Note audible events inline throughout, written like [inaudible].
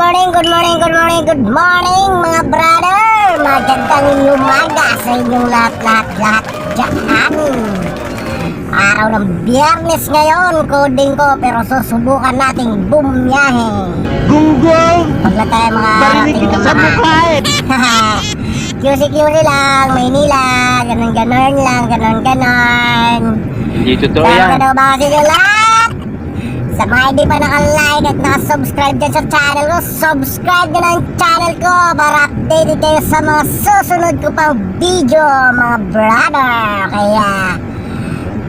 Morning, good morning, good morning, good morning mga brother! Magandang umaga sa inyong lahat-lahat lahat dyan! Araw ng biyernes ngayon, coding ko pero susubukan nating bumiyahe. Gunggong! Huwag lang tayo mga Parinig kita sa eh! [laughs] QC-QC lang, Maynila, ganun-ganon lang, ganon-ganon. Hindi totoo Kaya yan. ano ba kasi lahat? Sa mga hindi pa naka-like at naka-subscribe dyan sa channel ko, subscribe na ang channel ko para updated kayo sa mga susunod ko pang video, mga brother. Kaya,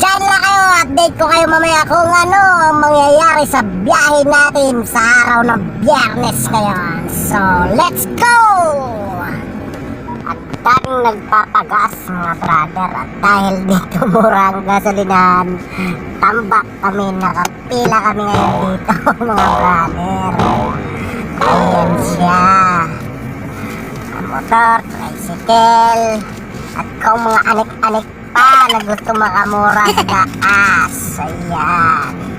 dyan lang kayo, update ko kayo mamaya kung ano ang mangyayari sa biyahe natin sa araw ng biyernes ngayon. So, let's go! Daming nagpapagas mga brother. At dahil dito [laughs] mura ang gasolinahan Tambak kami, nakapila kami ngayon dito [laughs] mga brother. Ayan siya. Motor, tricycle. At kung mga anik-anik pa na gusto makamura [laughs] sa gas Ayan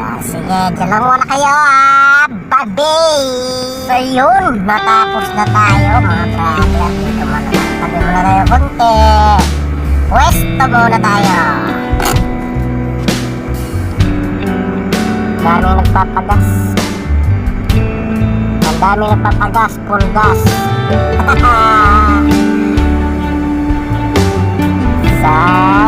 So, sige, dyan lang muna kayo ah Bye-bye! So yun, natapos na tayo mga brother. Dito muna, tabi muna tayo konti Pwesto muna tayo. Dami nagpapagas. Ang dami nagpapagas, full gas. [laughs] Sa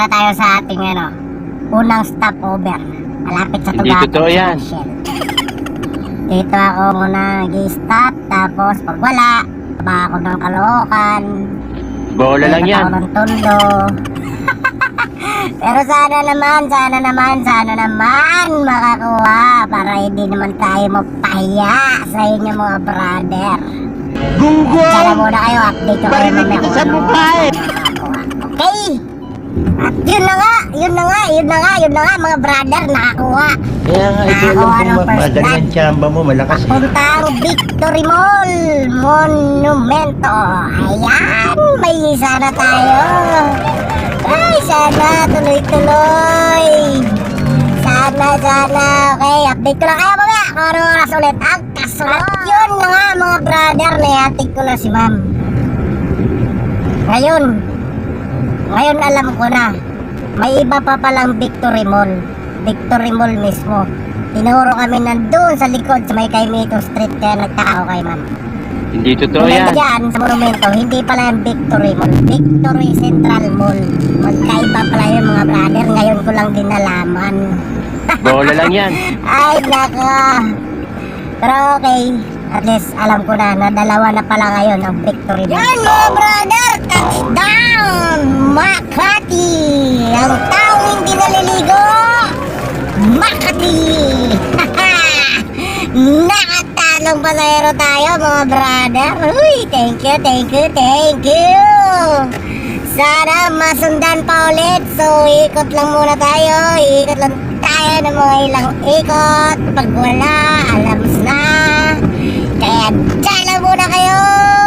muna tayo sa ating ano, unang stopover. Malapit sa Hindi Tugapan totoo yan. Dito ako muna nag-stop, tapos pag wala, baba ako ng Caloocan. Bola lang yan. Ako ng Tondo. [laughs] Pero sana naman, sana naman, sana naman makakuha para hindi naman tayo mapahiya sa inyo mga brother. Sana Gunggong! muna kayo, update ko kayo kita sa ano mukha eh! Okay? At yun na nga, yun na nga, yun na nga, yun na nga mga brother, nakakuha. Kaya nga, ito madali blood. ang tsamba mo, malakas eh. Puntang Victory Mall, Monumento. Ayan, may isa na tayo. Ay, sana, tuloy-tuloy. Sana, sana. Okay, update ko lang kayo mamaya kung oras ulit ang kasunod. At yun na nga mga brother, nayatig ko na si ma'am. Ngayon, ngayon alam ko na, may iba pa palang Victory Mall. Victory Mall mismo. Tinuro kami nandun sa likod sa may Caimito Street kaya nagtaka ako kay ma'am. Hindi totoo yan. dyan sa monumento, hindi pala yung Victory Mall. Victory Central Mall. Magkaiba pala yung mga brother. Ngayon ko lang din nalaman. [laughs] Bola lang yan. Ay, nako. Pero okay. At least alam ko na na dalawa na pala ngayon ang victory Mall. Yan mga brother! Makati! Ang taong hindi naliligo! Makati! [laughs] Nakatalong pasahero tayo mga brother! Uy, thank you, thank you, thank you! Sana masundan pa ulit. So, ikot lang muna tayo. Ikot lang tayo ng mga ilang ikot. Pag wala, alams na. Kaya dyan muna kayo.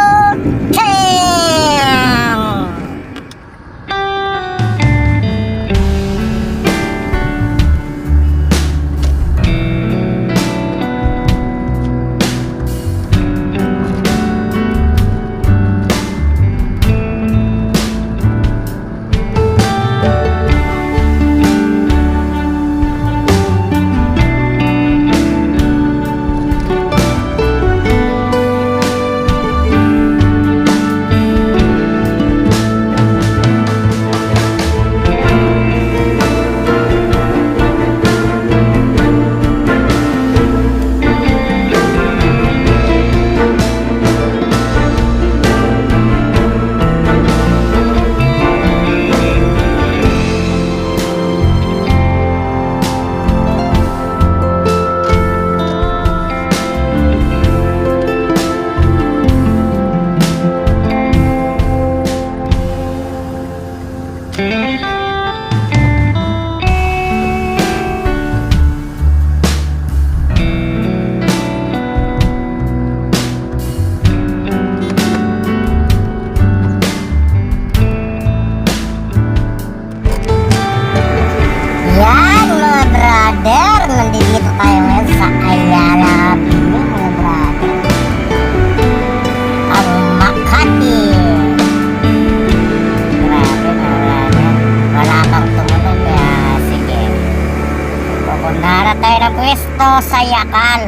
Pwesto sa Yakal.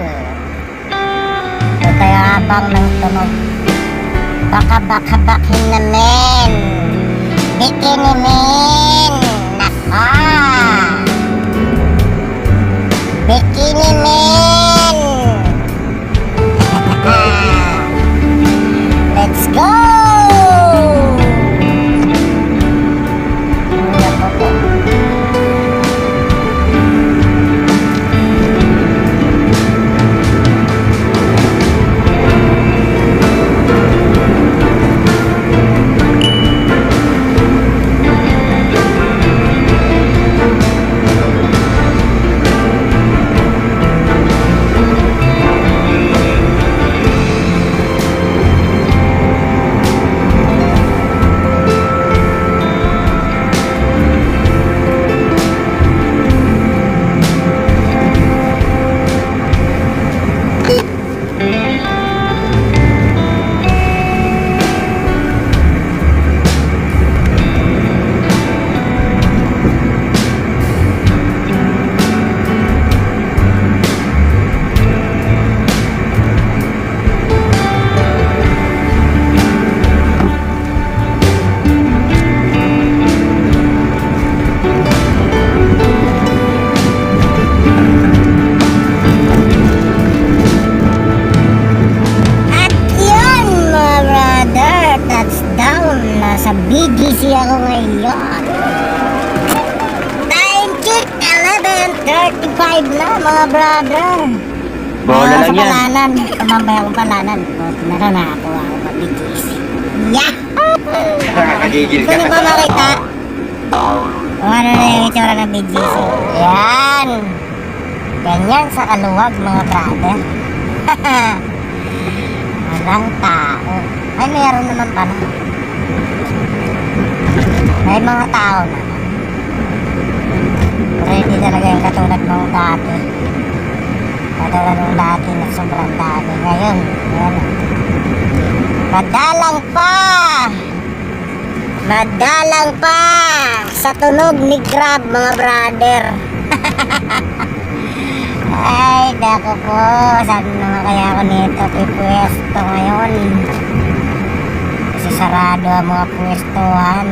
Ito tayo habang ng tunog. Baka baka bakin na men. Bikini. Naka. Bikini men. Lang yan. palanan. Tumambay akong palanan. Meron na ako ako BGC. Yeah! Nakakagigil Gusto niyo ba makita? Kung ano na yung itsura ng BGC? Yan! Ganyan sa kaluwag mga brother. [laughs] Walang tao. Ay, meron naman pala. May mga tao naman. Hindi talaga yung katulad nung dati. Nung dati na sobrang dami. Ngayon, ayan. Madalang pa! Madalang pa! Sa tunog ni Grab, mga brother. [laughs] Ay, dako po. Saan naman kaya ako nito pipwesto ngayon? Kasi sarado ang mga pwestuhan.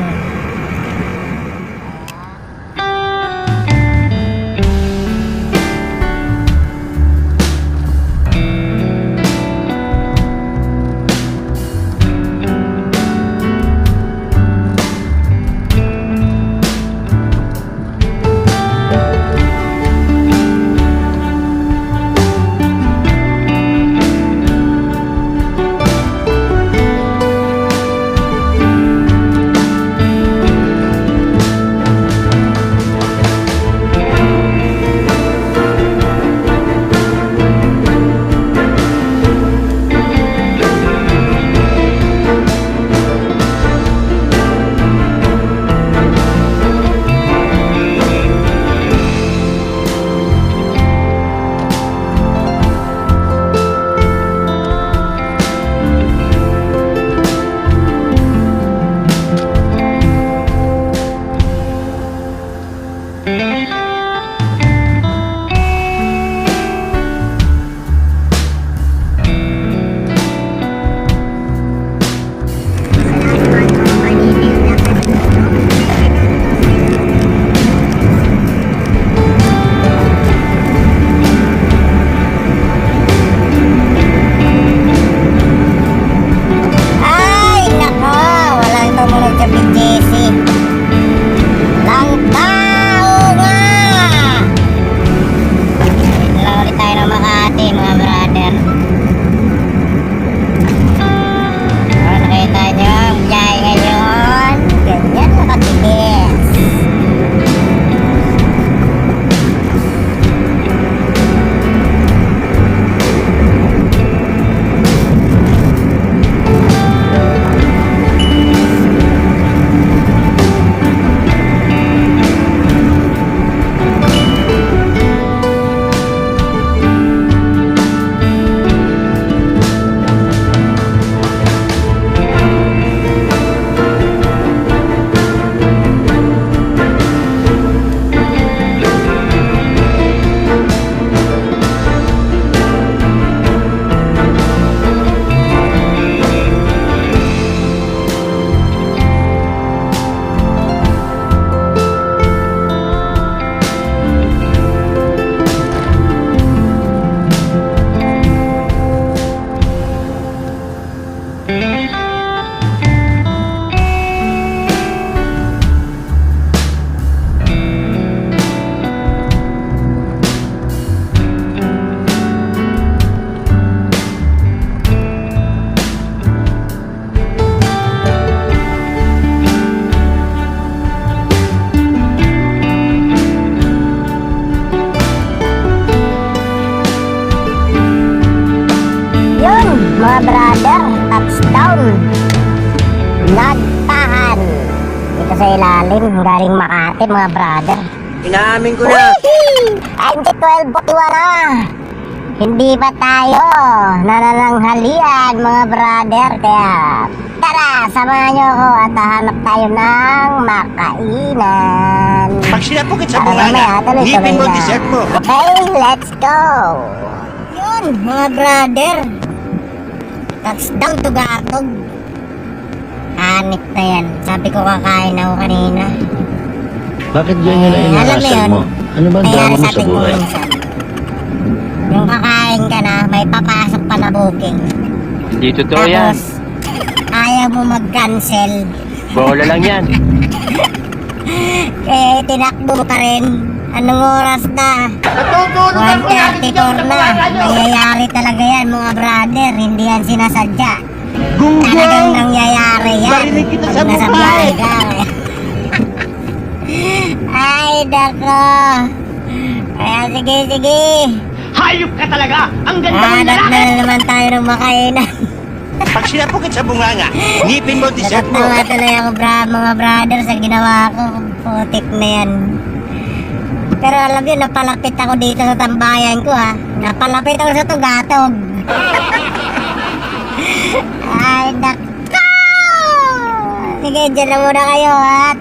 Ilalim. Galing Makati, mga brother. Inaamin ko na. Hindi 12 bukiwa na. Hindi pa tayo nanananghalian, mga brother. Kaya, tara, samahan niyo ako at hanap tayo ng makainan. Pag sinapukit sa bunganga, ngipin mo dessert mo. Okay, let's go! Yun, mga brother. Touchdown to gatog. Hanip na yan. Sabi ko kakain ako kanina. Bakit ganyan na Eh, alam mo inasal yun. mo? Ano ba ang Kaya drama mo sa buhay? minsan. Yung kakain ka na, may papasok pa na booking. Hindi totoo yan. Tapos, ayaw mo mag-cancel. Bola lang yan. [laughs] Eh, tinakbo mo pa rin. Anong oras na? 1.34 na. Nangyayari talaga yan, mga brother. Hindi yan sinasadya. Talagang nangyayari yan. Marinig kita sa buhay. Ay, dako. Kaya sige, sige. Hayop ka talaga! Ang Hanap na naman tayo ng makainan. Pag sinapukit sa bunganga, ngipin mo dessert mo. Natatawa tuloy ako, bra, mga brother, sa ginawa ko. Putik na yan. Pero alam niyo, napalapit ako dito sa tambayan ko, ha. Napalapit ako sa tugatog. [laughs] Ay, nako! Sige, dyan na muna kayo, at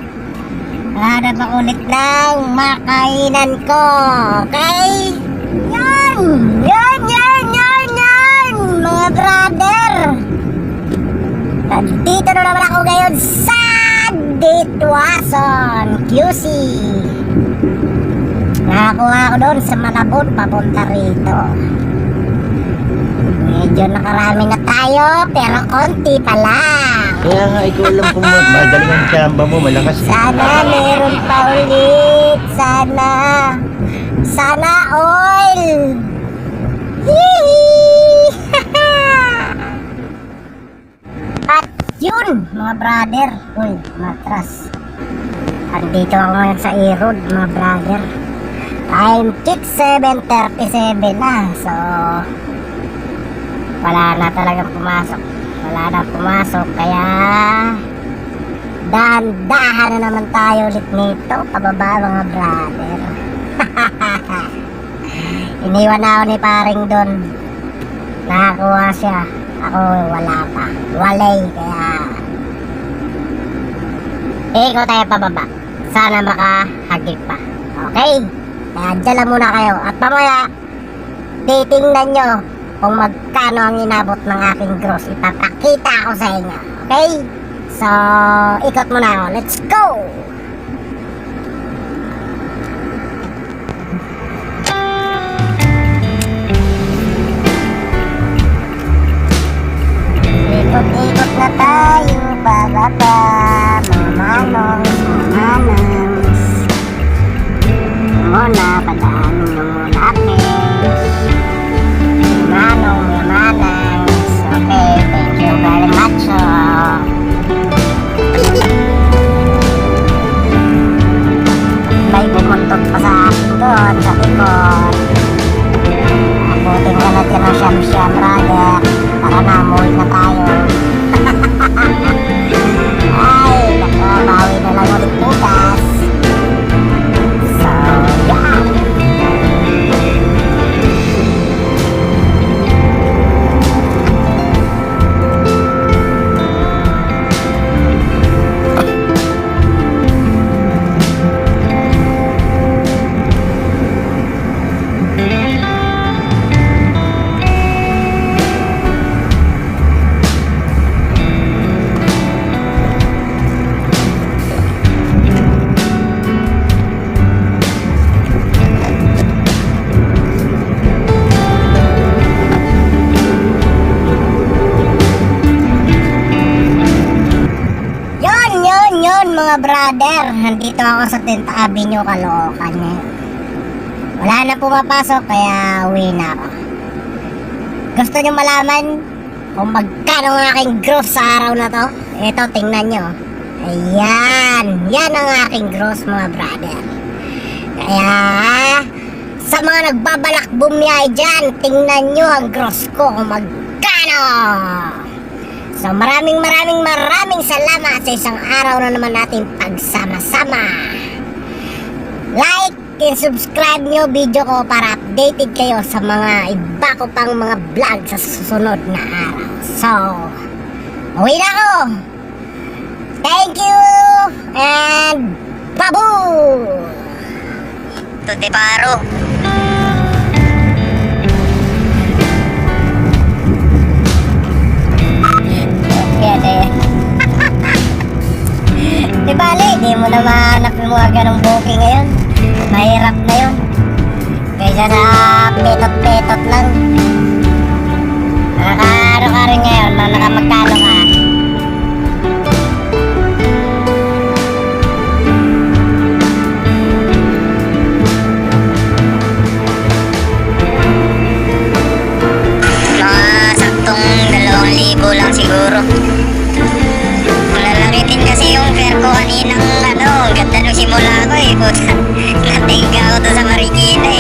hanap ako ulit ng makainan ko. Okay? Yan! Yan, yan, yan, yan! Mga brother! Nandito na naman ako ngayon sa Ditwason, QC. Nakakuha ako doon sa Malabon, papunta rito. Medyo nakarami na tayo, pero konti pa lang. Kaya nga, ikaw alam kung ma- magaling ang tsamba mo, malakas. Sana meron pa ulit. Sana. Sana oil. [laughs] At yun, mga brother. Uy, matras. Andito ako ngayon sa E-Road, mga brother. Time check 7.37 na. So, wala na talagang pumasok. Wala na pumasok. Kaya, dahan-dahan na naman tayo ulit nito. Pababa mga brother. [laughs] Iniwan na ako ni paring doon. Nakakuha siya. Ako wala pa. Walay. Kaya, Ikaw tayo pababa. Sana makahagip pa. Okay? Kaya dyan lang muna kayo. At mamaya, titingnan nyo kung magkano ang inabot ng aking gross. Ipapakita ko sa inyo. Okay? So, ikot muna ako. Let's go! Ikot-ikot na tayo, bababa, mga manong, mga manangs. Muna, padaanin nyo muna, please. Brother. Nandito ako sa 10th Avenue, Caloocan ngayon. Wala na pumapasok, kaya uwi na ako. Gusto nyo malaman kung magkano ang aking gross sa araw na to? Ito, tingnan nyo. Ayan, yan ang aking gross, mga brother. Kaya, sa mga nagbabalak bumiyay dyan, tingnan nyo ang gross ko kung magkano. So maraming maraming maraming salamat sa isang araw na naman natin pagsama-sama. Like and subscribe nyo video ko para updated kayo sa mga iba ko pang mga vlog sa susunod na araw. So, uwi na ako! Thank you! And babu! The paro. Mo na mahanap yung mga ganong booking ngayon. Mahirap na yun. Kaysa sa petot-petot lang. Nakakaano ka rin ngayon, na nakamagkano ka. Mga saktong dalawang libo lang siguro. Kasi yung fare ko kaninang ano, ganda nung simula ko eh. Puta, [laughs] natingga ako sa Marikina